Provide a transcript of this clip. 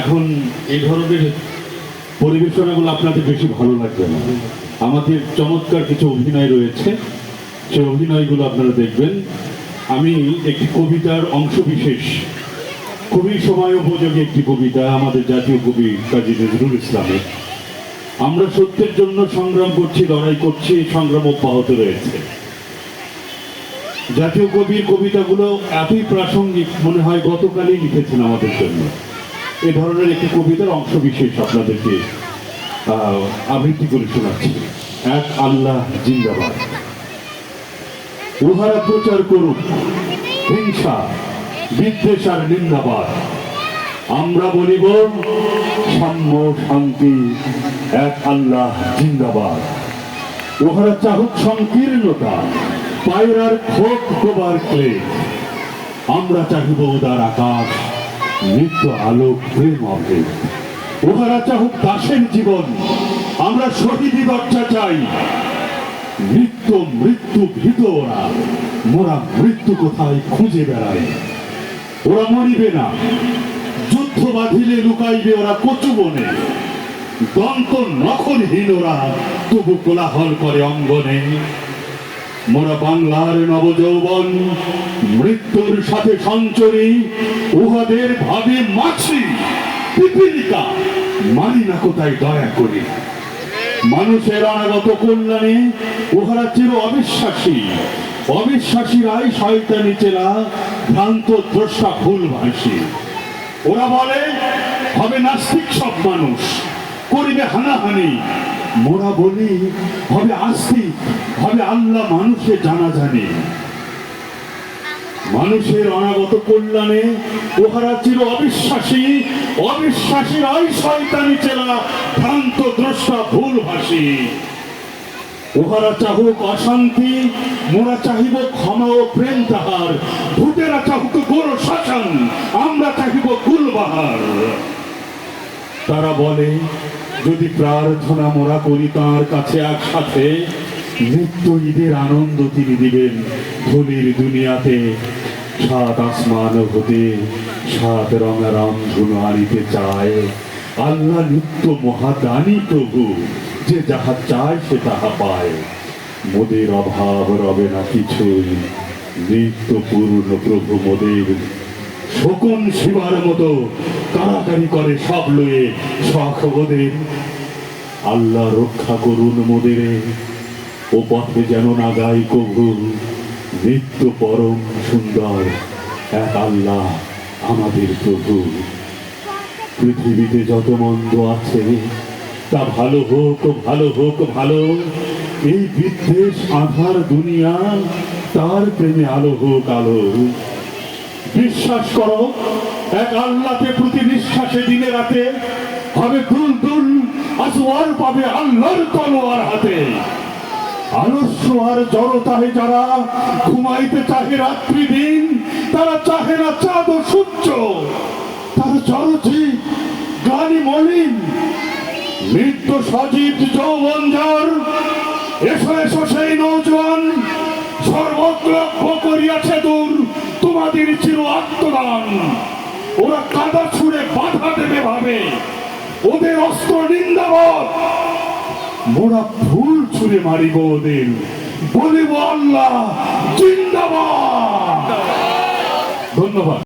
এখন এই ধরনের পরিবেশনাগুলো আপনাদের বেশি ভালো লাগবে না। আমাদের চমৎকার কিছু অভিনয় রয়েছে। সেই অভিনয়গুলো আপনারা দেখবেন। আমি একটি কবিতার অংশ বিশেষ খুবই সময় উপযোগী একটি কবিতা আমাদের জাতীয় কবি কাজী নজরুল ইসলামের। আমরা সত্যের জন্য সংগ্রাম করছি, লড়াই করছি, সংগ্রাম অব্যাহত রয়েছে। জাতীয় কবির কবিতাগুলো এতই প্রাসঙ্গিক মনে হয় গতকালই লিখেছেন আমাদের জন্য। এ ধরনের একটি কবিতার অংশ বিশেষ আপনাদেরকে আবৃত্তি করে শোনাচ্ছি। এক আল্লাহ জিন্দাবাদ। উহারা প্রচার করুক, হিংসা, বিদ্বেষ আর নিন্দাবাদ। আমরা বলিব, সাম্য শান্তি, এক আল্লাহ জিন্দাবাদ। উহারা চাহুক সংকীর্ণতা পায়রার খোপ গোবার ক্লে। আমরা চাহিব উদার আকাশ, নিত্য আলোক প্রেম অভেদ উহারা চাহুক দাসের জীবন, আমরা শহীদি দরজা চাই। নিত্য মৃত্যু ভীত ওরা, মোরা মৃত্যু কোথায় খুঁজে বেড়ায় ওরা মরিবে না, যুদ্ধ বাঁধিলে লুকাইবে ওরা কচু বনে। দন্ত নখরহীন ওরা, তবু কোলাহল করে অঙ্গনে। মোরা বাংলার নবযৌবন, মৃত্যুর সাথে সঞ্চরী, উহাদের ভাবে মাছি পিপিলিকা, মানি না কোথায় দয়া করি। মানুষের অনাগত কল্যাণে উহারা চির অবিশ্বাসী। অবিশ্বাসীরাই শয়তানি চেলা ভ্রান্ত দ্রষ্টা ভুল ভাসি। ওরা বলে, হবে নাস্তিক সব মানুষ, করিবে হানাহানি মোরা বলি, হবে আস্তিক হবে আল্লাহ মানুষে জানা জানি মানুষের অনাগত কল্যাণে উহারা চির অবিশ্বাসী অবিশ্বাসীরাই শয়তানি চেলা ভ্রান্ত দ্রষ্টা ভুল ভাসি উহারা চাহুক অশান্তি, মোরা চাহিব ক্ষমা ও প্রেম তাহার। ভূতেরা চাহুক গোর শাসন, আমরা চাহিব কুলবাহার তারা বলে, যদি প্রার্থনা মোরা করি তার কাছে একসাথে, নিত্য ঈদের আনন্দ তিনি দিবেন ধনির দুনিয়াতে। সাত আসমান হতে, সাত রঙা রামধনু আনিতে চায়। আল্লাহ নিত্য মহাদানী প্রভু, যে যাহা চায় সে তাহা পায়। মোদের অভাব রবে না কিছুই, নিত্য পূর্ণ প্রভু মোদের শকুন শিবার মতো কারাকারি করে সব লয়ে শখ বোধের আল্লাহ রক্ষা করুন মোদেরে ও পথে যেন না গাই কভু। নিত্য পরম সুন্দর এক আল্লাহ আমাদের প্রভু। পৃথিবীতে যত মন্দ আছে, তা ভালো হোক ভালো হোক, ভালো। এই বিদ্বেষ আধার দুনিয়া, তার প্রেমে আলো হোক আলো। বিশ্বাস করো, এক আল্লাহকে প্রতি নিঃশ্বাসে দিনে রাতে হবে দুল দুল আসওয়ার পাবে আল্লাহর তলোয়ার হাতে। আলস্য আর যারা ঘুমাইতে চাহে রাত্রি দিন, তারা চাহে না চাঁদ ও সূর্য। তারা জড়ছি গানি মলিন। মৃত্যু সজীব যৌবন যার, এসো এসো সেই নৌজওয়ান লক্ষ্য করিয়াছে চির আত্মদান ওরা কাদা ছুঁড়ে বাধা দেবে ভাবে। ওদের অস্ত্র নিন্দাবত মোরা ফুল ছুঁড়ে মারিব ওদের। বলিব আল্লাহ, জিন্দাবাদ। ধন্যবাদ।